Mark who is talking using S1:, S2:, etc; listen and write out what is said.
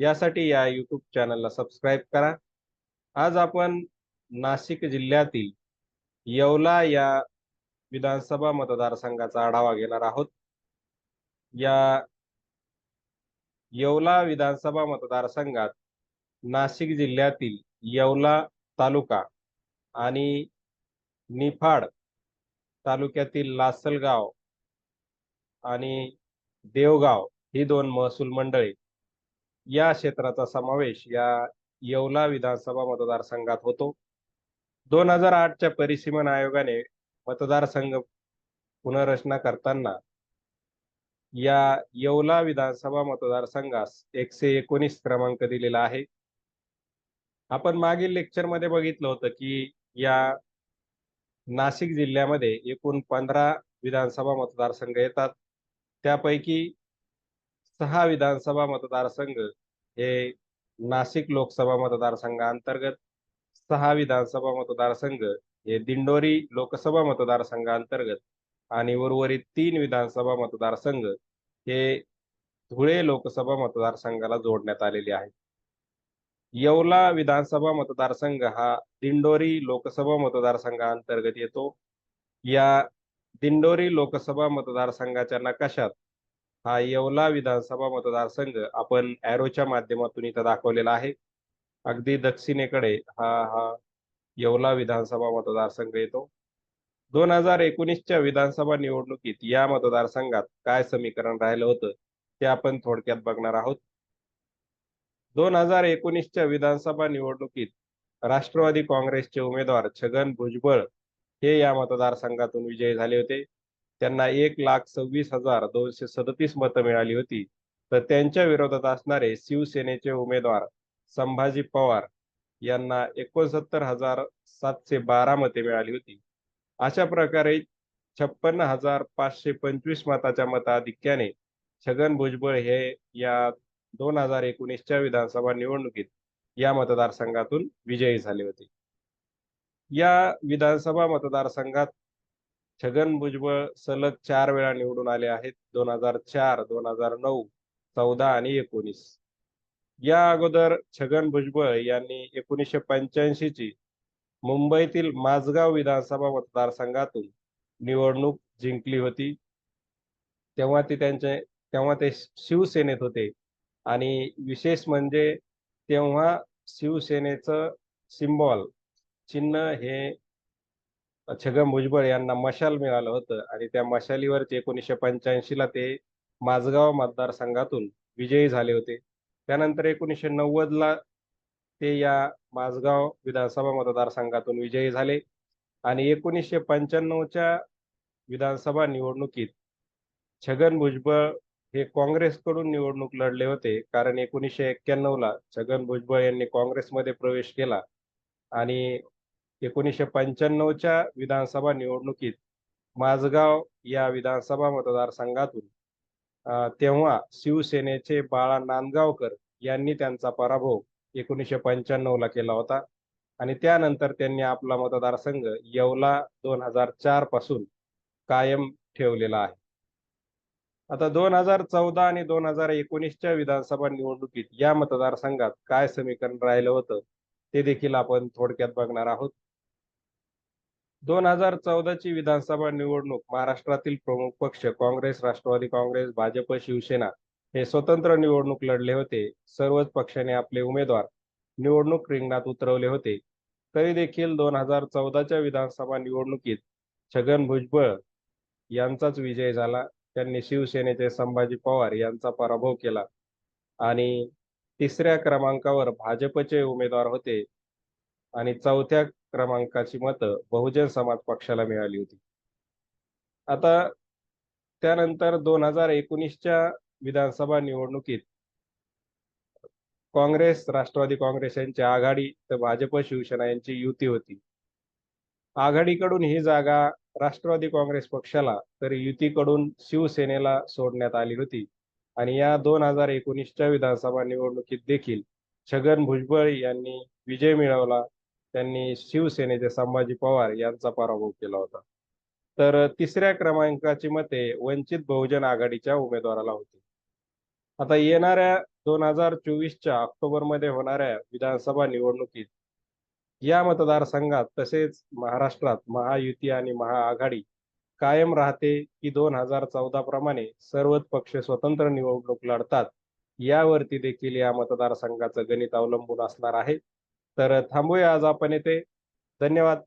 S1: यासाठी या यूट्यूब चॅनलला सबस्क्राईब करा. आज आपण नाशिक जिल्ह्यातील येवला या विधानसभा मतदारसंघाचा आढावा घेणार आहोत. या येवला विधानसभा मतदारसंघात नाशिक जिल्ह्यातील येवला तालुका आणि निफाड तालुक्यातील लासलगाव आणि देवगाव ही दोन महसूल मंडळे या क्षेत्राचा समावेश या येवला विधानसभा मतदारसंघात होतो. दोन हजार आठच्या परिसीमन आयोगाने मतदारसंघ पुनर्रचना करताना या येवला विधानसभा मतदारसंघास एकशे एकोणीस क्रमांक दिलेला आहे. आपण मागील लेक्चरमध्ये बघितलं होतं की या नाशिक जिल्ह्यामध्ये एकूण पंधरा विधानसभा मतदारसंघ येतात. त्यापैकी सहा विधानसभा मतदारसंघ हे नाशिक लोकसभा मतदारसंघांतर्गत सहा विधानसभा मतदारसंघ हे दिंडोरी लोकसभा मतदारसंघांतर्गत आणि उर्वरित तीन विधानसभा मतदारसंघ हे धुळे लोकसभा मतदारसंघाला जोडण्यात आलेले आहेत. येवला विधानसभा मतदारसंघ हा दिंडोरी लोकसभा मतदारसंघांतर्गत येतो. या दिंडोरी लोकसभा मतदारसंघाच्या नकाशात हा येवला विधानसभा मतदारसंघ आपण ऍरोच्या माध्यमातून इथं दाखवलेला आहे. अगदी दक्षिणेकडे हा हा येवला विधानसभा मतदारसंघ येतो. दोन हजार एकोणीसच्या विधानसभा निवडणुकीत या मतदारसंघात काय समीकरण राहिलं होतं ते आपण थोडक्यात बघणार आहोत. दोन हजार एकोणीसच्या विधानसभा निवडणुकीत राष्ट्रवादी काँग्रेसचे उमेदवार छगन भुजबळ हे या मतदारसंघातून विजयी झाले होते. त्यांना एक लाख सव्वीस हजार दोनशे सदतीस मतं मिळाली होती. तर त्यांच्या विरोधात असणारे शिवसेनेचे उमेदवार संभाजी पवार यांना एकोणसत्तर हजार सातशे बारा मते मिळाली होती. अशा प्रकारे छप्पन्न हजार पाचशे पंचवीस मताच्या मताधिक्याने छगन भुजबळ हे या दोन हजार एकोणीसच्या विधानसभा निवडणुकीत या मतदारसंघातून विजयी झाले होते. या विधानसभा मतदारसंघात छगन भुजबळ सलग चार वेळा निवडून आले आहेत. दोन हजार चार दोन हजार नऊ चौदा आणि एकोणीस. या अगोदर छगन भुजबळ यांनी एकोणीसशे पंच्याऐंशी ची मुंबईतील माझगाव विधानसभा मतदारसंघातून निवडणूक जिंकली होती. तेव्हा ते त्यांचे तेव्हा ते शिवसेनेत होते. आणि विशेष म्हणजे तेव्हा शिवसेनेचं सिम्बॉल चिन्ह हे छगन भुजबळ यांना मशाल मिळालं होतं आणि त्या मशालीवरच एकोणीसशे पंच्याऐंशीला ते माझगाव मतदारसंघातून विजयी झाले होते. त्यानंतर एकोणीसशे नव्वदला ते या माझगाव विधानसभा मतदारसंघातून विजयी झाले आणि एकोणीसशे पंच्याण्णवच्या विधानसभा निवडणुकीत छगन भुजबळ हे काँग्रेसकडून निवडणूक लढले होते. कारण एकोणीसशे एक्क्याण्णवला छगन भुजबळ यांनी काँग्रेसमध्ये प्रवेश केला आणि एकोणीसशे पंच्याण्णवच्या विधानसभा निवडणुकीत माझगाव या विधानसभा मतदारसंघातून तेव्हा शिवसेनेचे बाळा नांदगावकर यांनी त्यांचा पराभव एकोणीसशे पंच्याण्णवला केला होता. आणि त्यानंतर त्यांनी आपला मतदारसंघ येवला दोन हजार चारपासून कायम ठेवलेला आहे. आता दोन हजार चौदा आणि दोन हजार एकोणीसच्या विधानसभा निवडणुकीत या मतदारसंघात काय समीकरण राहिलं होतं ते देखील आपण थोडक्यात बघणार आहोत. दोन हजार चौदाची विधानसभा निवडणूक महाराष्ट्रातील प्रमुख पक्ष काँग्रेस राष्ट्रवादी काँग्रेस भाजप शिवसेना हे स्वतंत्र निवडणूक लढले होते. सर्वच पक्षाने आपले उमेदवार निवडणूक रिंगणात उतरवले होते. तरी देखील दोन हजार चौदाच्या विधानसभा निवडणुकीत छगन भुजबळ यांचाच विजय झाला. त्यांनी शिवसेनेचे संभाजी पवार यांचा पराभव केला. आणि तिसऱ्या क्रमांकावर भाजपचे उमेदवार होते. आणि चौथ्या क्रमांकाची मतं बहुजन समाज पक्षाला मिळाली होती. आता त्यानंतर दोन हजार एकोणीसच्या विधानसभा निवडणुकीत काँग्रेस राष्ट्रवादी काँग्रेस यांची आघाडी तर भाजप शिवसेना यांची युती होती. आघाडीकडून ही जागा राष्ट्रवादी काँग्रेस पक्षाला तर युतीकडून शिवसेनेला सोडण्यात आली होती. आणि या दोन हजार एकोणीसच्या विधानसभा निवडणुकीत देखील छगन भुजबळ यांनी विजय मिळवला. त्यांनी शिवसेनेचे संभाजी पवार यांचा पराभव केला होता. तर तिसऱ्या क्रमांकाची मते वंचित बहुजन आघाडीच्या उमेदवाराला होती. आता येणाऱ्या दोन हजार चोवीसच्या ऑक्टोबरमध्ये होणाऱ्या विधानसभा निवडणुकीत या मतदारसंघात तसेच महाराष्ट्रात महायुती आणि महाआघाडी कायम राहते की दोन हजार चौदा प्रमाणे सर्वच पक्ष स्वतंत्र निवडणूक लढतात यावरती देखील या मतदारसंघाचं गणित अवलंबून असणार आहे. तर थांबूया आज आपण येथे धन्यवाद.